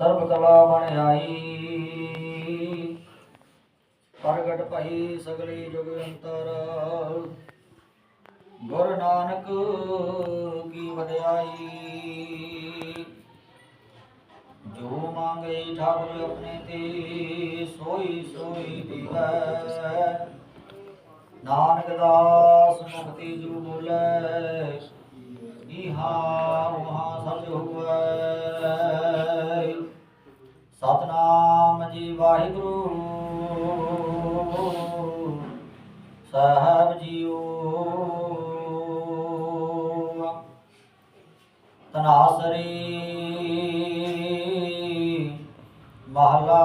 ਸਰਬ ਕਲਾ ਬਣ ਆਈ। ਪ੍ਰਗਟ ਭਈ ਸਗਲੀ ਜੁਗ ਅੰਤਰ। ਗੁਰ ਨਾਨਕ ਕੀ ਵਡਿਆਈ। ਜੋ ਮੰਗੇ ਠਾਕੁਰ ਆਪਣੇ ਤੇ, ਸੋਈ ਸੋਈ ਦੀਵੈ। ਨਾਨਕ ਦਾਸ ਮੁਕਤੀ ਜੂ ਬੋਲੇ ਇਹਾ ਵਾਹਿਗੁਰੂ। ਸਾਹਿਬ ਜੀਓ। ਤਨਾਸਰੀ ਮਹਲਾ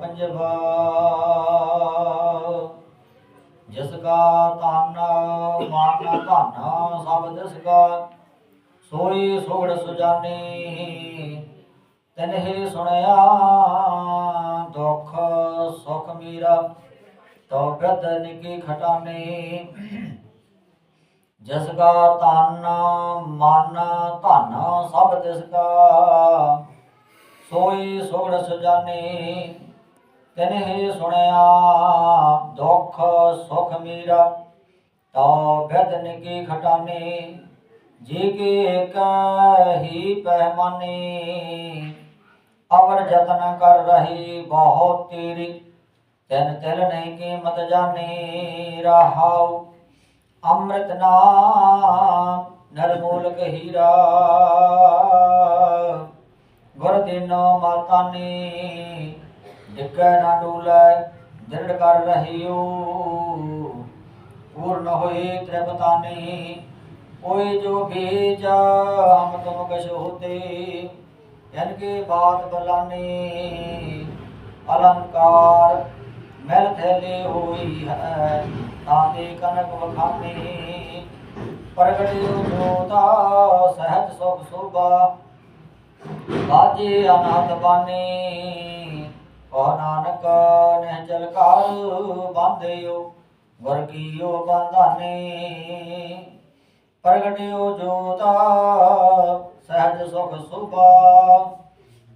ਪੰਜਵਾ। ਜਿਸ ਕਾ ਤਨ ਮਨ ਧਨ ਸਭ ਦਿਸ ਕਾ, ਸੋਈ ਸੋੜ ਸੁਜਾਨੀ। ਤਨਹਿ ਸੁਣਿਆ ਦੁਖ ਸੁਖ ਮੀਰਾ ਤੋ ਬਦਨ ਕੀ ਖਟਾਨੀ। ਜਿਸ ਕਾ ਤਨ ਮਨ ਧਨ ਸਭ ਤਿਸ ਕਾ, ਸੋਈ ਸੁਗੜ ਸੁਜਾਨੀ ਤਨਹਿ ਸੁਣਿਆ ਦੁਖ ਸੁਖ ਮੀਰਾ ਤੋ ਬਦਨ ਕੀ ਖਟਾਨੀ। ਜੀ ਕੇ ਕਹੀ ਪਹਿਮਾਨੀ ਅਵਰ ਜਤਨ ਕਰ ਰਹੀ ਬਹੁਤ ਤੇਰੀ। ਤਨ ਤਲ ਨਹੀਂ ਕੀਮਤ ਜਾਣੀ, ਰਹਾਉ ਅੰਮ੍ਰਿਤ ਨਾਮ ਨਰਮੂਲਕ ਹੀਰਾ। ਗੁਰ ਦਿਨੋ ਮਾਤਾ ਨੇ ਡਿੱਗੈ ਨਾ ਡੋਲੇ, ਦਿਰੜ ਕਰ ਰਹੀਓ। ਪੂਰਨ ਹੋਏ ਤ੍ਰਿਪਤਾਨੀ, ਕੋਈ ਜੋ ਬੀਜ ਹਮ ਤੁਮ ਕਛ ਹੋਤੇ इनके बात बलाने अलंकार मैल थैले हुई है ताते कनक बखाने प्रगट जोता सहज सुख शोभा बाजे अनाथ बाने कह नानक निहचल कार बांधियो वर्गीयो बांधाने ਪ੍ਰਗਟਿਓ ਜੋਤਾ ਸਹਿਜ ਸੁਖ ਸੁਭਾ।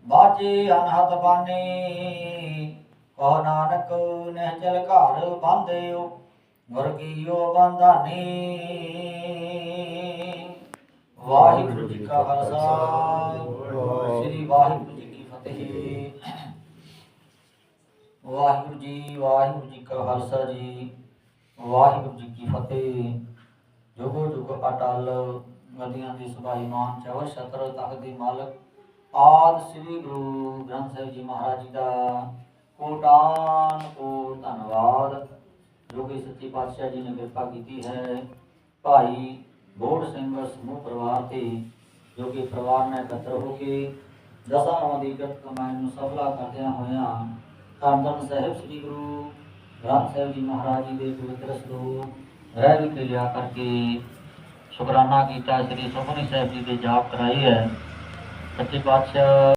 ਬਾਜੇ ਅਨਹਦ ਬਾਨੀ, ਕਹ ਨਾਨਕ ਨਿਹਚਲ ਘਰ ਬੰਧਿਓ ਵਰਗੀਓ ਬੰਧਾਨੀ। ਵਾਹਿਗੁਰੂ ਜੀ ਕਾ ਖਾਲਸਾ, ਸ੍ਰੀ ਵਾਹਿਗੁਰੂ ਜੀ ਕੀ ਫਤਿਹ। ਵਾਹਿਗੁਰੂ ਜੀ ਵਾਹਿਗੁਰੂ ਜੀ ਕਾ ਖਾਲਸਾ ਜੀ, ਵਾਹਿਗੁਰੂ ਜੀ ਕੀ ਫਤਿਹ। ਜੁਗੋ ਜੁਗ ਅਟਲ ਨਦੀਆਂ ਦੀ ਸੁਭਾਈ ਮਾਨ ਚਵਰ ਛਤਰ ਤਖਤ ਦੀ ਮਾਲਕ। ਆਦ ਸ੍ਰੀ ਗੁਰੂ ਗ੍ਰੰਥ ਸਾਹਿਬ ਜੀ ਮਹਾਰਾਜ ਜੀ ਦਾ ਕੋਟਾਨ ਕੋ ਧੰਨਵਾਦ, ਜੋ ਕਿ ਸੱਚੀ ਪਾਤਸ਼ਾਹ ਜੀ ਨੇ ਕਿਰਪਾ ਕੀਤੀ ਹੈ। ਭਾਈ ਬੋੜ ਸਿੰਘ ਸਮੂਹ ਪਰਿਵਾਰ ਤੇ, ਜੋ ਕਿ ਪਰਿਵਾਰ ਨੇ ਇਕੱਤਰ ਹੋ ਕੇ ਦਸਾਂ ਨਵਾਂ ਦੀ ਕਿਰਤ ਕਮਾਈ ਨੂੰ ਸਫਲਾ ਕਰਦਿਆਂ ਹੋਇਆਂ ਧੰਨ ਧੰਨ ਸਾਹਿਬ ਸ੍ਰੀ ਗੁਰੂ ਗ੍ਰੰਥ ਸਾਹਿਬ ਜੀ ਮਹਾਰਾਜ ਜੀ ਦੇ ਪਵਿੱਤਰ ਸਰੂਪ ਰਹਿ ਵੀ ਲਿਆ ਕਰਕੇ ਸ਼ੁਕਰਾਨਾ ਕੀਤਾ ਸ੍ਰੀ ਸੁਖਮਨੀ ਸਾਹਿਬ ਜੀ ਦੇ ਜਾਪ ਕਰਾਈ ਹੈ। ਸੱਚੇ ਪਾਤਸ਼ਾਹ